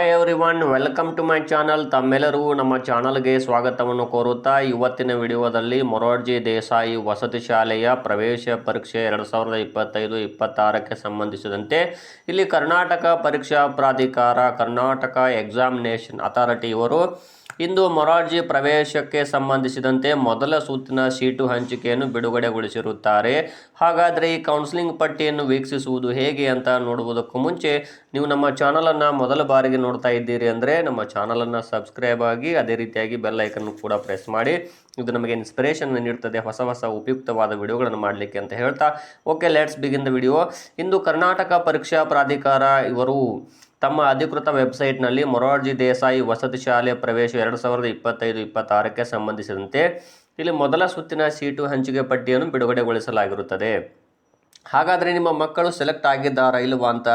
Hi everyone welcome to my channel ತಮ್ಮೆಲ್ಲರೂ ನಮ್ಮ ಚಾನಲ್ಗೆ ಸ್ವಾಗತವನ್ನು ಕೋರುತ್ತಾ, ಇವತ್ತಿನ ವಿಡಿಯೋದಲ್ಲಿ ಮೊರಾರ್ಜಿ ದೇಸಾಯಿ ವಸತಿ ಶಾಲೆಯ ಪ್ರವೇಶ ಪರೀಕ್ಷೆ ಎರಡು ಸಾವಿರದ ಇಪ್ಪತ್ತೈದು, ಇಪ್ಪತ್ತಾರಕ್ಕೆ ಸಂಬಂಧಿಸಿದಂತೆ ಇಲ್ಲಿ ಕರ್ನಾಟಕ ಪರೀಕ್ಷಾ ಪ್ರಾಧಿಕಾರ, ಕರ್ನಾಟಕ ಎಕ್ಸಾಮಿನೇಷನ್ ಅಥಾರಿಟಿ ಇವರು ಇಂದು ಮೊರಾರ್ಜಿ ಪ್ರವೇಶಕ್ಕೆ ಸಂಬಂಧಿಸಿದಂತೆ ಮೊದಲ ಸುತ್ತಿನ ಸೀಟು ಹಂಚಿಕೆಯನ್ನು ಬಿಡುಗಡೆಗೊಳಿಸಿರುತ್ತಾರೆ. ಹಾಗಾದರೆ ಈ ಕೌನ್ಸಿಲಿಂಗ್ ಪಟ್ಟಿಯನ್ನು ವೀಕ್ಷಿಸುವುದು ಹೇಗೆ ಅಂತ ನೋಡುವುದಕ್ಕೂ ಮುಂಚೆ ನೀವು ನಮ್ಮ ಚಾನಲನ್ನು ಮೊದಲ ಬಾರಿಗೆ ನೋಡ್ತಾ ಇದ್ದೀರಿ ಅಂದರೆ ನಮ್ಮ ಚಾನಲನ್ನು ಸಬ್ಸ್ಕ್ರೈಬ್ ಆಗಿ ಅದೇ ರೀತಿಯಾಗಿ ಬೆಲ್ ಐಕನ್ನು ಕೂಡ ಪ್ರೆಸ್ ಮಾಡಿ. ಇದು ನಮಗೆ ಇನ್ಸ್ಪಿರೇಷನ್ ನೀಡುತ್ತದೆ ಹೊಸ ಹೊಸ ಉಪಯುಕ್ತವಾದ ವಿಡಿಯೋಗಳನ್ನು ಮಾಡಲಿಕ್ಕೆ ಅಂತ ಹೇಳ್ತಾ. Okay let's begin the video ಇಂದು ಕರ್ನಾಟಕ ಪರೀಕ್ಷಾ ಪ್ರಾಧಿಕಾರ ಇವರು ತಮ್ಮ ಅಧಿಕೃತ ವೆಬ್ಸೈಟ್ನಲ್ಲಿ ಮೊರಾರ್ಜಿ ದೇಸಾಯಿ ವಸತಿ ಶಾಲೆ ಪ್ರವೇಶ ಎರಡು ಸಾವಿರದ ಇಪ್ಪತ್ತೈದು, ಇಪ್ಪತ್ತಾರಕ್ಕೆ ಸಂಬಂಧಿಸಿದಂತೆ ಇಲ್ಲಿ ಮೊದಲ ಸುತ್ತಿನ ಸೀಟು ಹಂಚಿಕೆ ಪಟ್ಟಿಯನ್ನು ಬಿಡುಗಡೆಗೊಳಿಸಲಾಗಿರುತ್ತದೆ. ಹಾಗಾದರೆ ನಿಮ್ಮ ಮಕ್ಕಳು ಸೆಲೆಕ್ಟ್ ಆಗಿದ್ದಾರಾ ಇಲ್ಲವಾ ಅಂತ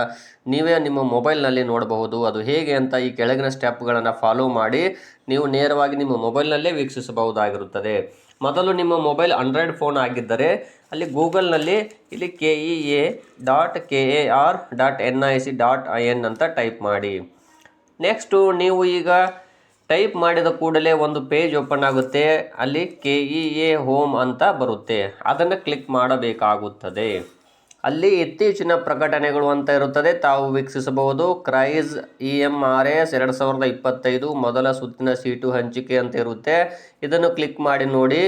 ನೀವೇ ನಿಮ್ಮ ಮೊಬೈಲ್ನಲ್ಲಿ ನೋಡಬಹುದು. ಅದು ಹೇಗೆ ಅಂತ ಈ ಕೆಳಗಿನ ಸ್ಟೆಪ್ಗಳನ್ನು ಫಾಲೋ ಮಾಡಿ ನೀವು ನೇರವಾಗಿ ನಿಮ್ಮ ಮೊಬೈಲ್ನಲ್ಲೇ ವೀಕ್ಷಿಸಬಹುದಾಗಿರುತ್ತದೆ. ಮೊದಲು ನಿಮ್ಮ ಮೊಬೈಲ್ ಆಂಡ್ರಾಯ್ಡ್ ಫೋನ್ ಆಗಿದ್ದರೆ ಅಲ್ಲಿ ಗೂಗಲ್ನಲ್ಲಿ ಇಲ್ಲಿ K E A dot K A R dot N I C dot I N ಅಂತ ಟೈಪ್ ಮಾಡಿ. ನೆಕ್ಸ್ಟು ನೀವು ಈಗ ಟೈಪ್ ಮಾಡಿದ ಕೂಡಲೇ ಒಂದು ಪೇಜ್ ಓಪನ್ ಆಗುತ್ತೆ. ಅಲ್ಲಿ ಕೆ ಇ ಎ ಹೋಮ್ ಅಂತ ಬರುತ್ತೆ. ಅದನ್ನು ಕ್ಲಿಕ್ ಮಾಡಬೇಕಾಗುತ್ತದೆ. ಅಲ್ಲಿ ಇತ್ತೀಚಿನ ಪ್ರಕಟಣೆಗಳು ಅಂತ ಇರುತ್ತದೆ. ತಾವು ವೀಕ್ಷಿಸಬಹುದು. KREIS E M R S ಎರಡು ಸಾವಿರದ ಇಪ್ಪತ್ತೈದು ಮೊದಲ ಸುತ್ತಿನ ಸೀಟು ಹಂಚಿಕೆ ಅಂತ ಇರುತ್ತೆ. ಇದನ್ನು ಕ್ಲಿಕ್ ಮಾಡಿ ನೋಡಿ.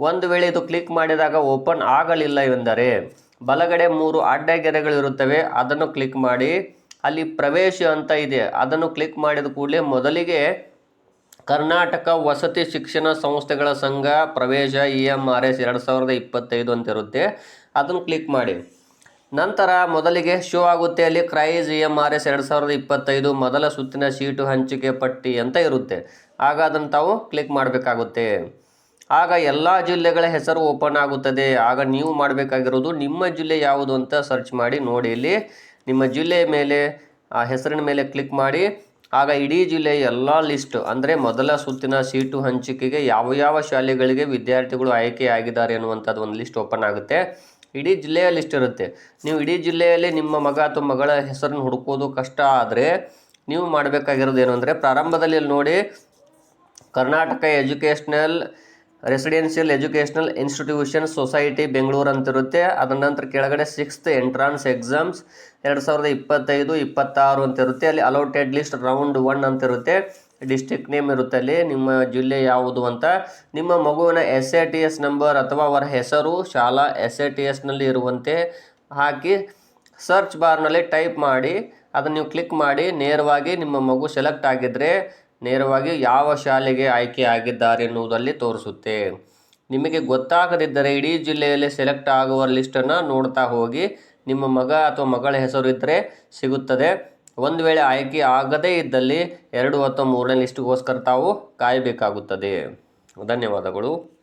ಒಂದು ವೇಳೆ ಇದು ಕ್ಲಿಕ್ ಮಾಡಿದಾಗ ಓಪನ್ ಆಗಲಿಲ್ಲ ಎಂದರೆ ಬಲಗಡೆ ಮೂರು ಅಡ್ಡಗೆರೆಗಳಿರುತ್ತವೆ. ಅದನ್ನು ಕ್ಲಿಕ್ ಮಾಡಿ. ಅಲ್ಲಿ ಪ್ರವೇಶ ಅಂತ ಇದೆ. ಅದನ್ನು ಕ್ಲಿಕ್ ಮಾಡಿದ ಕೂಡಲೇ ಮೊದಲಿಗೆ ಕರ್ನಾಟಕ ವಸತಿ ಶಿಕ್ಷಣ ಸಂಸ್ಥೆಗಳ ಸಂಘ ಪ್ರವೇಶ ಇ ಎಂ ಆರ್ ಎಸ್ ಎರಡು ಸಾವಿರದ ಇಪ್ಪತ್ತೈದು ಅಂತ ಇರುತ್ತೆ. ಅದನ್ನು ಕ್ಲಿಕ್ ಮಾಡಿ. ನಂತರ ಮೊದಲಿಗೆ ಶೋ ಆಗುತ್ತೆ ಅಲ್ಲಿ KREIS E M R S ಎರಡು ಸಾವಿರದ ಇಪ್ಪತ್ತೈದು ಮೊದಲ ಸುತ್ತಿನ ಸೀಟು ಹಂಚಿಕೆ ಪಟ್ಟಿ ಅಂತ ಇರುತ್ತೆ. ಆಗ ಅದನ್ನು ತಾವು ಕ್ಲಿಕ್ ಮಾಡಬೇಕಾಗುತ್ತೆ. ಆಗ ಎಲ್ಲ ಜಿಲ್ಲೆಗಳ ಹೆಸರು ಓಪನ್ ಆಗುತ್ತದೆ. ಆಗ ನೀವು ಮಾಡಬೇಕಾಗಿರೋದು ನಿಮ್ಮ ಜಿಲ್ಲೆ ಯಾವುದು ಅಂತ ಸರ್ಚ್ ಮಾಡಿ ನೋಡಿ ಇಲ್ಲಿ. ನಿಮ್ಮ ಜಿಲ್ಲೆಯ ಮೇಲೆ, ಆ ಹೆಸರಿನ ಮೇಲೆ ಕ್ಲಿಕ್ ಮಾಡಿ. ಆಗ ಇಡೀ ಜಿಲ್ಲೆ ಎಲ್ಲ ಲಿಸ್ಟ್ ಅಂದರೆ ಮೊದಲ ಸುತ್ತಿನ ಸೀಟು ಹಂಚಿಕೆಗೆ ಯಾವ ಯಾವ ಶಾಲೆಗಳಿಗೆ ವಿದ್ಯಾರ್ಥಿಗಳು ಆಯ್ಕೆಯಾಗಿದ್ದಾರೆ ಅನ್ನುವಂಥದ್ದು ಒಂದು ಲಿಸ್ಟ್ ಓಪನ್ ಆಗುತ್ತೆ. ಇಡೀ ಜಿಲ್ಲೆಯ ಲಿಸ್ಟ್ ಇರುತ್ತೆ ನೀವು ಇಡೀ ಜಿಲ್ಲೆಯಲ್ಲಿ ನಿಮ್ಮ ಮಗ ಅಥವಾ ಮಗಳ ಹೆಸರನ್ನು ಹುಡುಕೋದು ಕಷ್ಟ ಆದರೆ ನೀವು ಮಾಡಬೇಕಾಗಿರೋದು ಏನು ಅಂದರೆ ಪ್ರಾರಂಭದಲ್ಲಿ ನೋಡಿ Karnataka educational residential educational institution society Bengaluru ಅಂತಿರುತ್ತೆ ಅದರ ನಂತರ ಕೆಳಗಡೆ ಸಿಕ್ಸ್ತ್ ಎಂಟ್ರಾನ್ಸ್ ಎಕ್ಸಾಮ್ಸ್ ಎರಡು ಸಾವಿರದ ಇಪ್ಪತ್ತೈದು, ಇಪ್ಪತ್ತಾರು ಅಂತಿರುತ್ತೆ. ಅಲ್ಲಿ ಅಲೋಟೆಡ್ ಲಿಸ್ಟ್ ರೌಂಡ್ ಒನ್ ಅಂತ ಇರುತ್ತೆ ಡಿಸ್ಟಿಕ್ ನೇಮ್ ಇರುತ್ತೆ ಅಲ್ಲಿ. ನಿಮ್ಮ ಜಿಲ್ಲೆ ಯಾವುದು ಅಂತ ನಿಮ್ಮ ಮಗುವಿನ S A T S number ಅಥವಾ ಅವರ ಹೆಸರು, ಶಾಲಾ ಎಸ್ ಎ ಟಿ ಎಸ್ನಲ್ಲಿ ಇರುವಂತೆ ಹಾಕಿ ಸರ್ಚ್ ಬಾರ್ನಲ್ಲಿ ಟೈಪ್ ಮಾಡಿ, ಅದನ್ನು ನೀವು ಕ್ಲಿಕ್ ಮಾಡಿ, ನೇರವಾಗಿ ನಿಮ್ಮ ಮಗು ಸೆಲೆಕ್ಟ್ ಆಗಿದ್ದರೆ ನೇರವಾಗಿ ಯಾವ ಶಾಲೆಗೆ ಆಯ್ಕೆ ಆಗಿದ್ದಾರೆ ಎನ್ನುವುದಲ್ಲಿ ತೋರಿಸುತ್ತೆ. ನಿಮಗೆ ಗೊತ್ತಾಗದಿದ್ದರೆ ಇಡೀ ಜಿಲ್ಲೆಯಲ್ಲಿ ಸೆಲೆಕ್ಟ್ ಆಗುವ ಲಿಸ್ಟನ್ನು ನೋಡ್ತಾ ಹೋಗಿ ನಿಮ್ಮ ಮಗ ಅಥವಾ ಮಗಳ ಹೆಸರು ಇದ್ದರೆ ಸಿಗುತ್ತದೆ. ಒಂದು ವೇಳೆ ಆಯ್ಕೆ ಆಗದೇ ಇದ್ದಲ್ಲಿ ಎರಡು ಅಥವಾ ಮೂರನೇ ಲಿಸ್ಟ್ಗೋಸ್ಕರ ತಾವು ಕಾಯಬೇಕಾಗುತ್ತದೆ. ಧನ್ಯವಾದಗಳು.